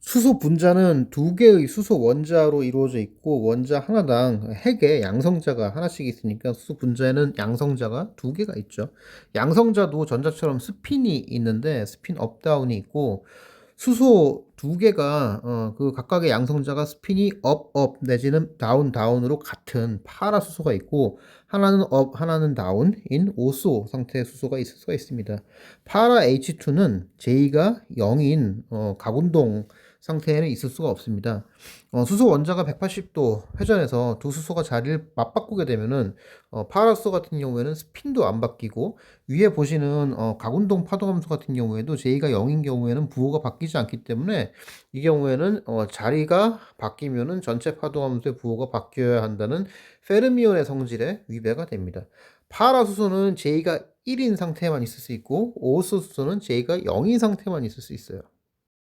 수소 분자는 두 개의 수소 원자로 이루어져 있고 원자 하나당 핵에 양성자가 하나씩 있으니까 수소 분자에는 양성자가 두 개가 있죠. 양성자도 전자처럼 스핀이 있는데 스핀 업다운이 있고 수소 두 개가 어, 그 각각의 양성자가 스핀이 업, 업 내지는 다운, 다운으로 같은 파라 수소가 있고 하나는 업, 하나는 다운인 오소 상태의 수소가 있을 수가 있습니다. 파라 H2는 J가 0인 어, 각운동 상태에는 있을 수가 없습니다. 어, 수소 원자가 180도 회전해서 두 수소가 자리를 맞바꾸게 되면은 어, 파라수 같은 경우에는 스핀도 안 바뀌고 위에 보시는 어, 각운동 파동함수 같은 경우에도 J가 0인 경우에는 부호가 바뀌지 않기 때문에 이 경우에는 어, 자리가 바뀌면은 전체 파동함수의 부호가 바뀌어야 한다는 페르미온의 성질에 위배가 됩니다. 파라 수소는 J가 1인 상태에만 있을 수 있고 오수 수소는 J가 0인 상태만 있을 수 있어요.